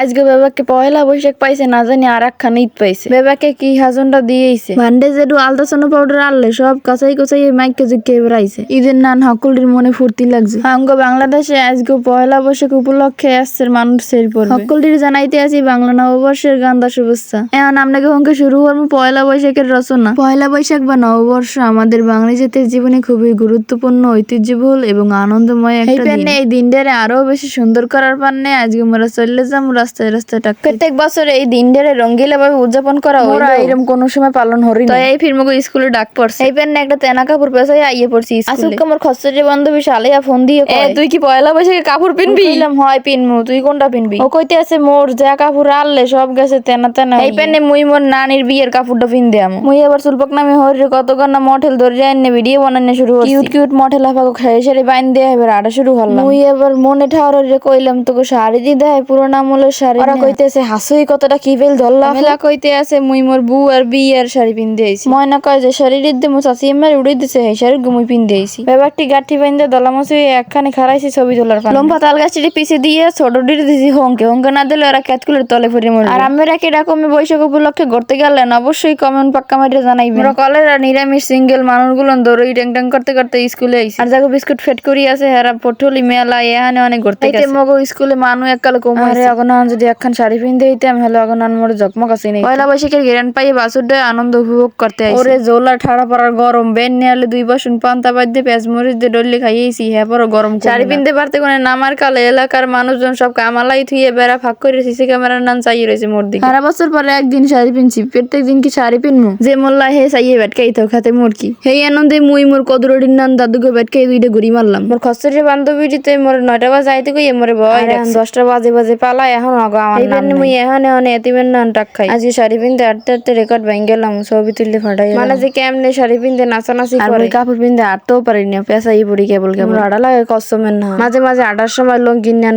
আজকে বেবাকে পয়লা বৈশাখ পাইছে না জানি আর একখান ঈদ পাইছে। বেবাকে কি হাজনটা দিয়েছে ভান্ডে যেটু আলতাসনো পাউডার আনলে সব কাঁচাই কাঁচাই এই মাইকে জুকে এবার আইছে ঈদের নান হকুলির মনে ফুর্তি লাগছে। আমগো বাংলাদেশে আজকে পয়লা বৈশাখ উপলক্ষে আসছে মানুষের পর হকুলির জানাইতে আছি বাংলা নববর্ষের গান্দা শুভেচ্ছা। এখন আপনাকে হংকে শুরু করব পয়লা বৈশাখের রচনা। পয়লা বৈশাখ বা নববর্ষ আমাদের বাঙালি জাতির জীবনে খুবই গুরুত্বপূর্ণ ঐতিহ্যবহুল এবং আনন্দময় একটা দিন। এই দিনটারে আরও বেশি সুন্দর করার পান্নে আজকে আমরা চলে যাম রাস্তায় রাস্তায় টাক প্রত্যেক বছর এই দিনটারে রঙ্গিলা ভাবে উদযাপন করা হয় এরকম কোন সময় পালন হরি তো এই ফিল্মকে স্কুলে ডাক পড়ছে। এই পেনে একটা তেনা কাপড় পেছাই আইয়ে পড়ছি আসুক আমার খসরে বান্ধবী শালিয়া ফোন দিয়ে এ তুই কি পয়লা বৈশাখে কাপড় পিনবি? বললাম হয় পিনমু। তুই কোনটা পিনবি? ও কইতে আছে মোর যা কাপড় আনলে সব গেছে তেনা তেনা এই পেনে মুই মোর নানির বিয়ের কাপড়টা পিন দেয়াম। মুই এবার চুলপক নামে হরির কত গন্না মডেল ধরে আইনে ভিডিও বানানো শুরু করছি। কিউট কিউট মডেল হাফাকে খেয়ে সেরে বাইন দিয়ে এবার আটা শুরু হলাম মুই এবার মনে ঠাওরে কইলাম তোকে শাড়ি দি দেয় পুরোনো আমলের শাড়ি ওরা কইতেছে হাসুই কতটা কি বেল ধরলা? মেলা কইতে আছে মুই মোর বউ আর বিয়ের শাড়ি পিন দিয়েছি ময়না কয় যে শাড়ি দিতে মো চাচি আমার উড়ে দিছে এই শাড়ি গুমুই পিন দিয়েছি ব্যাপারটি গাঠি বাইন দিয়ে দলামসি একখানে খারাইছি ছবি তোলার পান। লম্বা তাল গাছটি পিছে দিয়ে ছোট ডির দিছি হংকে হংকে না দিলে ওরা ক্যাতকুলের তলে ফুটে মরবে। আর আমরা কি রকমে বৈশাখ উপলক্ষে ঘুরতে গেলেন? অবশ্যই কমেন্ট পাক্কা মারিয়ে জানাইবেন। আমরা কলেরা নিরামিষ সিঙ্গেল মানুষগুলো দৌড়ই ট্যাং ট্যাং করতে করতে স্কুলে আইছি। আর যাকে বিস্কুট ফেট করি আছে হেরা পটলি মেলা এখানে অনেক ঘুরতে গেছে। মগো স্কুলে মানু এককালে কম আরে অগনান যদি একখান শাড়ি পিনতে হইতাম হলে অগনান মোর জকমক আছে নেই। পয়লা বৈশাখের গেরান পাইয়ে বাসুডে আনন্দ উপভোগ করতে আইছি। ওরে জোলা ঠাড়া পড়ার গরম বেন নিয়ালে দুই বাসন পান্তা বাদ দিয়ে পেঁয়াজ মরিচ দিয়ে ডললে খাইয়েছি হ্যাঁ পর গরম শাড়ি পিনতে পারতে কোনে নামার কালে এলাকার মানুষজন সব কামালাই থুইয়ে বেড়া ফাঁক করে সিসি ক্যামেরার নাম চাইয়ে রয়েছে মোর দিকে। সারা বছর পরে একদিন শাড়ি পিনছি প্রত্যেক দিন কি শাড়ি পিনমু? যে মোল্লা হে চাইয়ে বেটকাই তো খাতে মোর কি? সেই আনন্দে মুই মোর কদরডির নান দাদুকে বেটকাই দুইটা ঘুরি মারলাম। মোর খসরের বান্ধবীটিতে মোর নয়টা বাজে আইতে কই মোরে ভয় এখন দশটা বাজে বাজে পালা এখন আগো আমার মুই এখন এতিমের নান টাক খাই। আজকে শাড়ি পিনতে আটতে আটতে রেকর্ড ভেঙে গেলাম ছবি তুললে ফাটাই মানে যে কেমনে শাড়ি পিনতে নাচানাচি করে। আমি কাপড় পিনতে আটতেও পারি না পেশাই পড়ি কেবল কেবল। আড়া লাগে কসমের না। মাঝে মাঝে আটার সময় নেন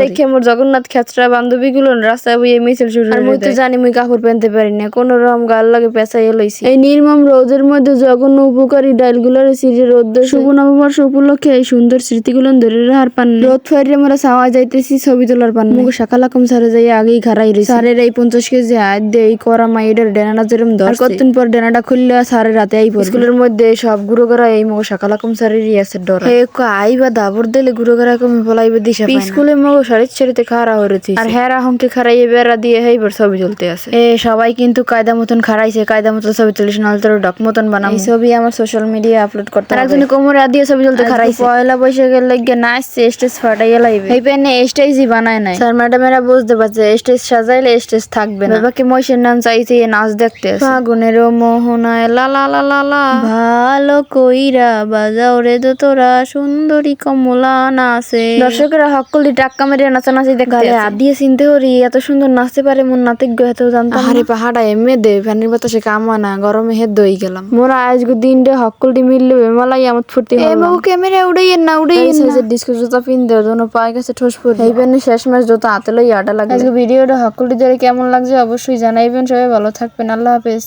দেখে মোর জগন্নাথ খেচরা বান্ধবী গুলো রাস্তায় বইয়ে মিছিল শুরু আর মুই তো জানি মুই কাপড় পেনতে পারি না কোন রকম গাল লাগে পেশাই লইছি। এই নির্মম রোদের মধ্যে জঘন্য উপকারী ডাইলগুলোর সিঁড়ি রোদ শুভ নববর্ষ উপলক্ষে এই সুন্দর স্মৃতিগুলো ধরে রাখার পান রোদ ফাইরে আমরা ছাওয়া যাইতেছি ছবি তোলার পান মুখ সকাল কম সারে যাই আগেই খারাই সারের এই পঞ্চাশ কেজি হাত দিয়ে এই করা মাইডের ডেনাটা যেরম ধর কতদিন পর ডেনাটা খুললে সারের রাতে আই পড়বে? স্কুলের মধ্যে সব গুরু করা এই মুখ সকাল কম সারেরই আছে ডর। হে দাবর দিলে গুরু করা কম ফলাইবে দিশা স্কুলে মগ খাড়া হয়েছি আর হেরা হংকে খারাইয়ে বেড়া দিয়ে হেইবার ছবি তুলতে আছে। এ সবাই কিন্তু কায়দা মতন খারাইছে কায়দা মতন ছবি তুলিস নাহলে তোর ডক মতন বানাম। এই ছবি আমার সোশ্যাল মিডিয়া আপলোড করতে আর একজন কোমরে দিয়ে ছবি তুলতে খারাইছে পয়লা বৈশাখের লাগে নাচছে স্টেজ ফাটাইয়া লাইবে। এই পেনে স্টেজই বানায় নাই। স্যার ম্যাডামেরা বুঝতে পারছে স্টেজ সাজাইলে স্টেজ থাকবে না। বাবাকে মহিষের নাম চাইছে নাচ দেখতে ফাগুনের মোহনায় লা লা লা লা লা। ভালো কইরা বাজাও রে তোরা সুন্দরী কমলা নাচে। দর্শকেরা হকলি টাক্কা মেরে নাচানাচি দেখতে আদিয়ে চিনতে হরি এত সুন্দর নাচতে পারে মন নাতিজ্ঞ এত জানতাম আরে পাহাড়া এমে দে ফ্যানের বাতাসে কামা না গরমে হেদ দই গেলাম। মোরা আজকে দিনটা হকলটি মিললে বেমালাই আমার ফুর্তি এ বাবু ক্যামেরা উড়াইয়ে না উড়াইয়ে না। ডিস্কো জুতা পিন দে জন্য পায়ে গেছে ঠোস পড়ে। এই শেষ ম্যাচ জুতা হাতে ইয়াটা লাগে আজকে ভিডিওটা হকলটি ধরে কেমন লাগছে অবশ্যই জানাইবেন। সবাই ভালো থাকবেন। আল্লাহ হাফেজ।